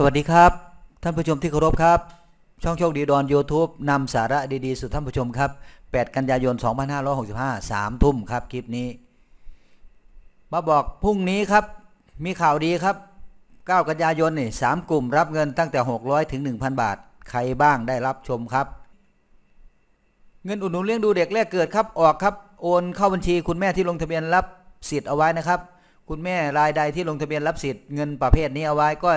สวัสดีครับ ท่านผู้ชมที่เคารพครับ ช่องโชคดีดอน YouTube นำสาระดีๆ สู่ท่านผู้ชมครับ 8 กันยายน 2565 3 ทุ่มครับ คลิปนี้ มาบอกพรุ่งนี้ครับ มีข่าวดีครับ 9 กันยายนนี่3กลุ่มรับเงินตั้งแต่ 600 ถึง 1,000 บาท ใครบ้างได้รับชมครับ เงินอุดหนุนเลี้ยงดูเด็กแรกเกิดครับออกครับ โอนเข้าบัญชีคุณแม่ที่ลงทะเบียนรับสิทธิ์เอาไว้นะครับ คุณแม่รายใดที่ลงทะเบียนรับสิทธิ์เงินประเภทนี้เอาไว้ก็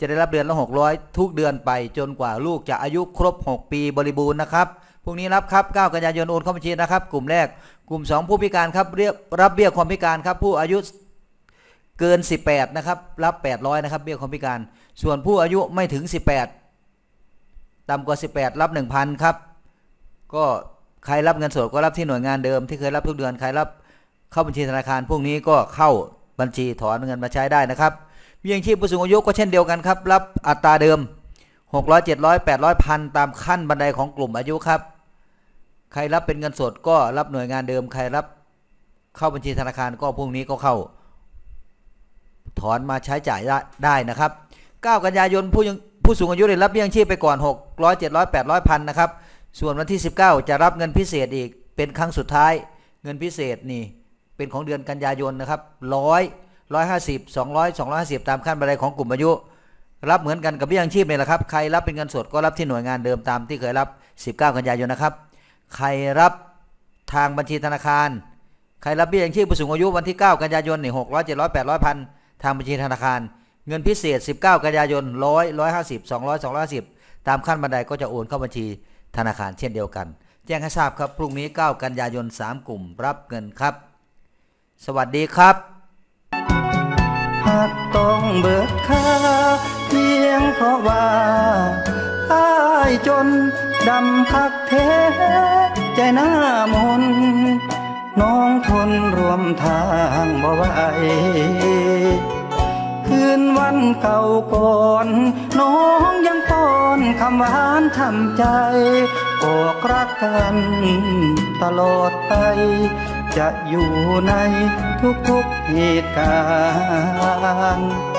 จะได้รับเดือนละ 600 ทุกเดือนไปจนกว่าลูกจะอายุครบ 6 ปีบริบูรณ์นะครับพรุ่งนี้รับครับ 9 กันยายนโอนเข้าบัญชีนะครับ กลุ่มแรก กลุ่ม 2 ผู้พิการครับเรียกรับเบี้ยความพิการครับ ผู้อายุเกิน 18 นะครับ รับ 800 นะครับ เบี้ยความพิการ ส่วนผู้อายุไม่ถึง 18 ต่ำกว่า 18 รับ 1,000 ครับ ก็ใครรับเงินสดก็รับที่หน่วยงานเดิมที่เคยรับทุกเดือน ใครรับเข้าบัญชีธนาคารพวกนี้ก็เข้า บัญชีถอนเงินมาใช้ได้นะครับเบี้ยยังชีพผู้สูงอายุก็เช่นเดียวกันครับ รับอัตราเดิม 600 700 800พันตามขั้นบันไดของกลุ่มอายุครับ ใครรับเป็นเงินสดก็รับหน่วยงานเดิม ใครรับเข้าบัญชีธนาคารก็พวกนี้ก็เข้า ถอนมาใช้จ่ายได้ได้นะครับ 9 กันยายนผู้ยังผู้สูงอายุได้รับเบี้ยยังชีพไปก่อน 600 700 800พันนะครับ ส่วนวันที่ 19 จะรับเงินพิเศษอีกเป็นครั้งสุดท้าย เงินพิเศษนี่ เป็นของเดือนกันยายนนะครับร้อยร้อยห้าสิบสองร้อยสองร้อยห้าสิบตามขั้นบันไดของกลุ่มอายุ รับเหมือนกันกับเบี้ยยังชีพนี่แหละครับ ใครรับเป็นเงินสดก็รับที่หน่วยงานเดิมตามที่เคยรับ 19 กันยายนนะครับ ใครรับทางบัญชีธนาคาร ใครรับเบี้ยยังชีพผู้สูงอายุวันที่ 9 กันยายนนี่600 700 800พันทางบัญชีธนาคาร เงินพิเศษ 19 กันยายน100 150 200 250ตามขั้นบันไดก็จะโอนเข้าบัญชีธนาคารเช่นเดียวกัน แจ้งให้ทราบครับพรุ่งนี้ 9 กันยายน 3 กลุ่มรับเงินครับ สวัสดีครับ หากต้องเบิกค่าเพียงเพราะว่าอายจนดำคักเทใจหน้ามน น้องทนรวมทางบ่ไหวคืนวันเก่าก่อน น้องยังป้อนคำหวานทำใจอกรักกันตลอดไป จะอยู่ในทุกๆเหตุการณ์